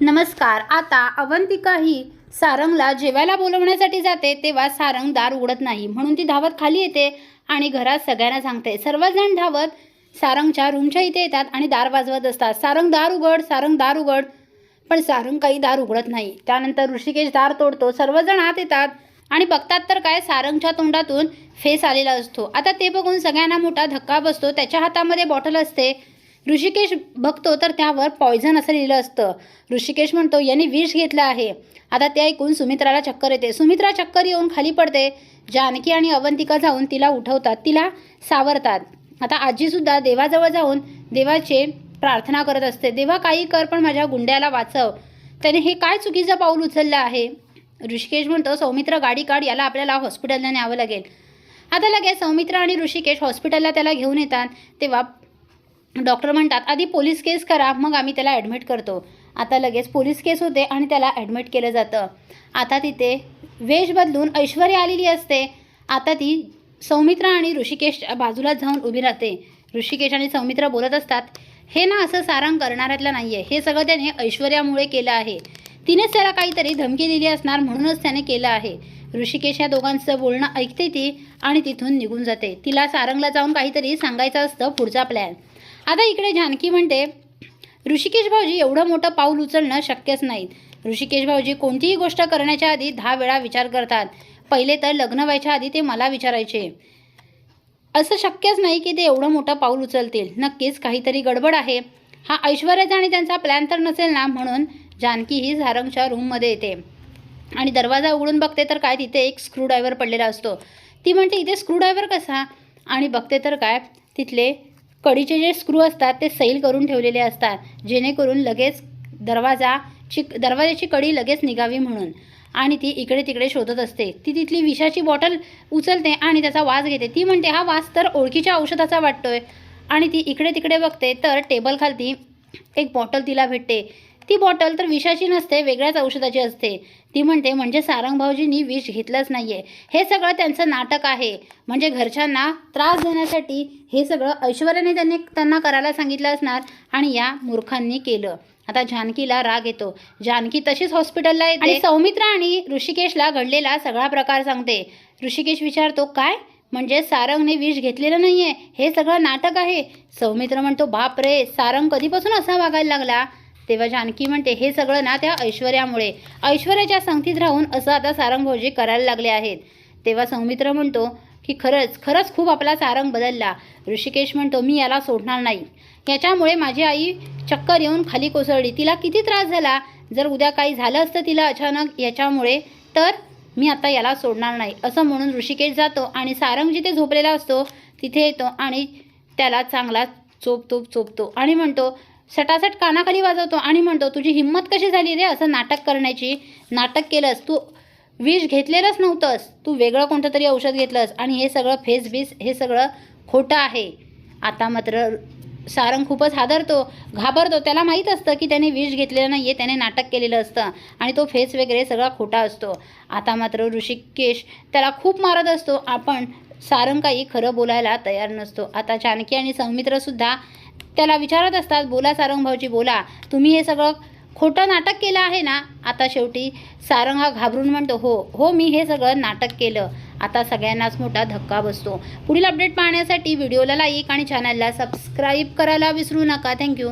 नमस्कार आता अवंतिका ही सारंगला जेवायला बोलवण्यासाठी जाते तेव्हा सारंग दार उघडत नाही. म्हणून ती धावत खाली येते आणि घरात सगळ्यांना सांगते. सर्वजण धावत सारंगच्या रूमच्या इथे येतात आणि दार वाजवत असतात. सारंग दार उघड सारंग दार उघड. पण सारंग काही दार उघडत नाही. त्यानंतर ऋषिकेश दार तोडतो. सर्वजण आत येतात आणि बघतात तर काय सारंगच्या तोंडातून फेस आलेला असतो. आता ते बघून सगळ्यांना मोठा धक्का बसतो. त्याच्या हातामध्ये बॉटल असते. ऋषिकेश बघतो तर त्यावर पॉयझन असं लिहिलं असतं. ऋषिकेश म्हणतो यांनी विष घेतलं आहे. आता ते ऐकून सुमित्राला चक्कर येते. सुमित्रा चक्कर येऊन खाली पडते. जानकी आणि अवंतिका जाऊन तिला उठवतात. तिला सावरतात. आता आजीसुद्धा देवाजवळ जाऊन देवाचे प्रार्थना करत असते. देवा काही कर पण माझ्या गुंड्याला वाचव. त्याने हे काय चुकीचं पाऊल उचललं आहे? ऋषिकेश म्हणतो सौमित्र गाडी काढ. याला आपल्याला हॉस्पिटलला न्यावं लागेल. आता लगेच सौमित्र आणि ऋषिकेश हॉस्पिटलला त्याला घेऊन येतात. तेव्हा डॉक्टर म्हणतात आधी पोलीस केस करा मग आम्ही त्याला ॲडमिट करतो. आता लगेच पोलीस केस होते आणि त्याला ॲडमिट केलं जातं. आता तिथे वेश बदलून ऐश्वर्या आलेली असते. आता ती सौमित्र आणि ऋषिकेश बाजूला जाऊन उभी राहते. ऋषिकेश आणि सौमित्र बोलत असतात हे ना असं सारंग करणाऱ्यातलं नाही आहे हे सगळं त्याने ऐश्वर्यामुळे केलं आहे. तिनेच त्याला काहीतरी धमकी दिली असणार म्हणूनच त्याने केलं आहे. ऋषिकेश या दोघांचं बोलणं ऐकते ती आणि तिथून निघून जाते. तिला सारंगला जाऊन काहीतरी सांगायचं असतं पुढचा प्लॅन आता इकडे जानकी म्हणते ऋषिकेश भाऊजी एवढं मोठं पाऊल उचलणं शक्यच नाही. ऋषिकेश भाऊजी कोणतीही गोष्ट करण्याच्या आधी दहा वेळा विचार करतात. पहिले तर लग्न व्हायच्या आधी ते मला विचारायचे. असं शक्यच नाही की ते एवढं मोठं पाऊल उचलतील. नक्कीच काहीतरी गडबड आहे. हा ऐश्वर्याचा आणि त्यांचा प्लॅन तर नसेल ना? म्हणून जानकी ही झारंगच्या रूममध्ये येते. आणि दरवाजा उघडून बघते तर काय तिथे एक स्क्रूड्रायव्हर पडलेला असतो. ती म्हणते इथे स्क्रूड्रायव्हर कसा? आणि बघते तर काय तिथले कडीचे जे स्क्रू असतात ते सैल करून ठेवलेले असतात. जेणेकरून लगेच दरवाजा ची दरवाजाची कडी लगेच निघावी म्हणून. आणि ती इकडे तिकडे शोधत असते. ती तिथली विषाची बॉटल उचलते आणि त्याचा वास घेते. ती म्हणते हा वास तर ओळखीच्या औषधाचा वाटतोय. आणि ती इकडे तिकडे बघते तर टेबल खालती एक बॉटल तिला भेटते. ती बॉटल तर विषाची नसते वेगळ्याच औषधाची असते. ती म्हणते म्हणजे सारंग भाऊजींनी विष घेतलंच नाही आहे हे सगळं त्यांचं नाटक आहे. म्हणजे घरच्यांना त्रास देण्यासाठी हे सगळं ऐश्वर्याने त्यांनी त्यांना करायला सांगितलं असणार आणि या मूर्खांनी केलं. आता जानकीला राग येतो. जानकी तशीच हॉस्पिटलला येते. आणि सौमित्र आणि ऋषिकेशला घडलेला सगळा प्रकार सांगते. ऋषिकेश विचारतो काय? म्हणजे सारंगने विष घेतलेलं नाही आहे हे सगळं नाटक आहे? सौमित्र म्हणतो बाप रे सारंग कधीपासून असा वागायला लागला? तेव्हा जानकी म्हणते हे सगळं ना त्या ऐश्वर्यामुळे. ऐश्वर्याच्या संगतीत राहून असं आता सारंग भाऊजी करायला लागले आहेत. तेव्हा सौमित्र म्हणतो की खरंच खरंच खूप आपला सारंग बदलला. ऋषिकेश म्हणतो मी याला सोडणार नाही. याच्यामुळे माझी आई चक्कर येऊन खाली कोसळली. तिला किती त्रास झाला? जर उद्या काही झालं असतं तिला अचानक याच्यामुळे तर मी आता याला सोडणार नाही. असं म्हणून ऋषिकेश जातो आणि सारंग जिथे झोपलेला असतो तिथे येतो आणि त्याला चांगला चोपतो चोपतो आणि म्हणतो सटासट कानाखाली वाजवतो आणि म्हणतो तुझी हिंमत कशी झाली रे असं नाटक करण्याची? नाटक केलंस. तू विष घेतलेलंच नव्हतंस. तू वेगळं कोणतं तरी औषध घेतलंस आणि हे सगळं फेस बीस हे सगळं खोटं आहे. आता मात्र सारंग खूपच हादरतो घाबरतो. त्याला माहीत असतं की त्याने विष घेतलेलं नाही आहे त्याने नाटक केलेलं असतं आणि तो फेस वगैरे सगळा खोटा असतो. आता मात्र ऋषिकेश त्याला खूप मारत असतो. आपण सारंग काही खरं बोलायला तयार नसतो. आता जानकी आणि सौमित्रसुद्धा त्याला विचारत असतात बोला सारंग भाऊजी बोला. तुम्ही हे सगळं खोटं नाटक केलं आहे ना? आता शेवटी सारंग हा घाबरून म्हणतो हो हो मी हे सगळं नाटक केलं. आता सगळ्यांनाच मोठा धक्का बसतो. पुढील अपडेट पाहण्यासाठी व्हिडिओला लाईक आणि चॅनलला सबस्क्राईब करायला विसरू नका. थँक्यू